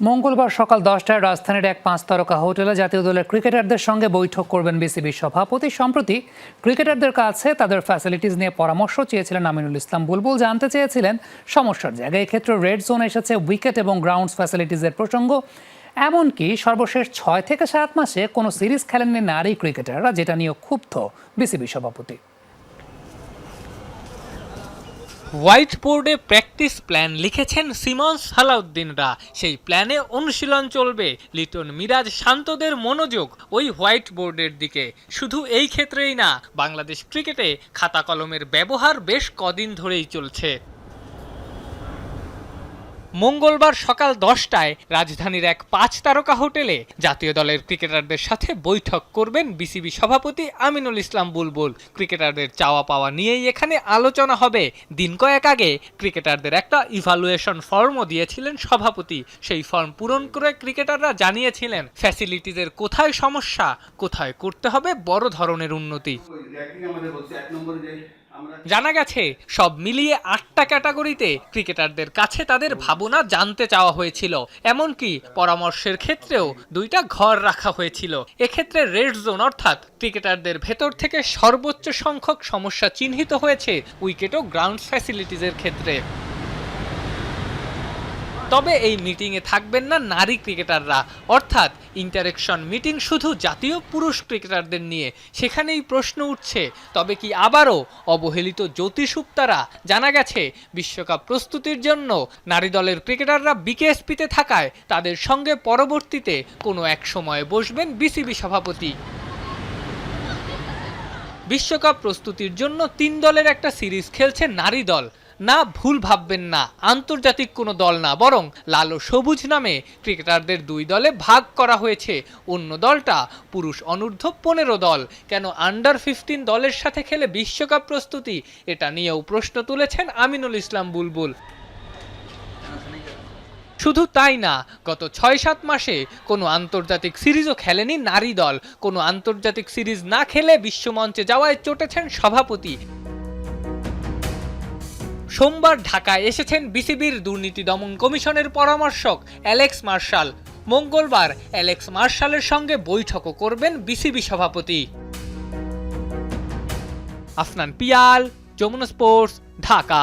মঙ্গলবার সকাল দশটায় রাজধানীর এক পাঁচ তারকা হোটেলে জাতীয় দলের ক্রিকেটারদের সঙ্গে বৈঠক করবেন বিসিবি সভাপতি। সম্প্রতি ক্রিকেটারদের কাছে তাদের ফ্যাসিলিটিস নিয়ে পরামর্শ চেয়েছিলেন আমিনুল ইসলাম। বুলবুল জানতে চেয়েছিলেন, সমস্যার জায়গায় এক্ষেত্রে রেড জোন এসেছে উইকেট এবং গ্রাউন্ডস ফ্যাসিলিটিসের প্রসঙ্গ। এমনকি সর্বশেষ ছয় থেকে সাত মাসে কোনো সিরিজ খেলেননি নারী ক্রিকেটাররা, যেটা নিয়ে ক্ষুব্ধ বিসিবি সভাপতি। হোয়াইট বোর্ডে প্র্যাকটিস প্ল্যান লিখেছেন সিমন সালাউদ্দিনরা সেই প্ল্যানে অনুশীলন চলবে লিটন মিরাজ শান্তদের মনোযোগ ওই হোয়াইট বোর্ডের দিকে। শুধু এই ক্ষেত্রেই না, বাংলাদেশ ক্রিকেটে খাতা কলমের ব্যবহার বেশ কদিন ধরেই চলছে। মঙ্গলবার সকাল দশটায় রাজধানীর এক পাঁচ তারকা হোটেলে জাতীয় দলের ক্রিকেটারদের সাথে বৈঠক করবেন বিসিবি সভাপতি আমিনুল ইসলাম বুলবুল। ক্রিকেটারদের চাওয়া পাওয়া নিয়েই এখানে আলোচনা হবে। দিন কয়েক আগে ক্রিকেটারদের একটা ইভালুয়েশন ফর্মও দিয়েছিলেন সভাপতি। সেই ফর্ম পূরণ করে ক্রিকেটাররা জানিয়েছিলেন ফ্যাসিলিটিজের কোথায় সমস্যা, কোথায় করতে হবে বড় ধরনের উন্নতি। জানা গেছে, সব মিলিয়ে আটটা ক্যাটাগরিতে ক্রিকেটারদের কাছে তাদের ভাবনা জানতে চাওয়া হয়েছিল। এমনকি পরামর্শের ক্ষেত্রেও দুইটা ঘর রাখা হয়েছিল। এক্ষেত্রে রেড জোন অর্থাৎ ক্রিকেটারদের ভেতর থেকে সর্বোচ্চ সংখ্যক সমস্যা চিহ্নিত হয়েছে উইকেট ও গ্রাউন্ড ফ্যাসিলিটিজের ক্ষেত্রে। তবে এই মিটিংয়ে থাকবেন না নারী ক্রিকেটাররা। অর্থাৎ ইন্টারেকশন মিটিং শুধু জাতীয় পুরুষ ক্রিকেটারদের নিয়ে। সেখানেই প্রশ্ন উঠছে, তবে কি আবারও অবহেলিত জ্যোতি সুপ্তারা জানা গেছে, বিশ্বকাপ প্রস্তুতির জন্য নারী দলের ক্রিকেটাররা বিকেএসপিতে থাকায় তাদের সঙ্গে পরবর্তীতে কোনো এক সময়ে বসবেন বিসিবি সভাপতি। বিশ্বকাপ প্রস্তুতির জন্য তিন দলের একটা সিরিজ খেলছে নারী দল। না, ভুল ভাববেন না। আন্তর্জাতিক কোনো দল না, বরং লাল ও সবুজ নামে ক্রিকেটারদের দুই দলে ভাগ করা হয়েছে। অন্য দলটা পুরুষ অনূর্ধ্ব পনেরো দল। কেন আন্ডার ফিফটিন দলের সাথে খেলে বিশ্বকাপ প্রস্তুতি? এটা নিয়েও প্রশ্ন তুলেছেন আমিনুল ইসলাম বুলবুল। শুধু তাই না, গত ছয় সাত মাসে কোনো আন্তর্জাতিক সিরিজও খেলেনি নারী দল। কোনো আন্তর্জাতিক সিরিজ না খেলে বিশ্বমঞ্চে যাওয়ায় চটেছেন সভাপতি। সোমবার ঢাকায় এসেছেন বিসিবির দুর্নীতি দমন কমিশনের পরামর্শক অ্যালেক্স মার্শাল। মঙ্গলবার অ্যালেক্স মার্শালের সঙ্গে বৈঠকও করবেন বিসিবি সভাপতি। আফনান পিয়াল, যমুনা স্পোর্টস, ঢাকা।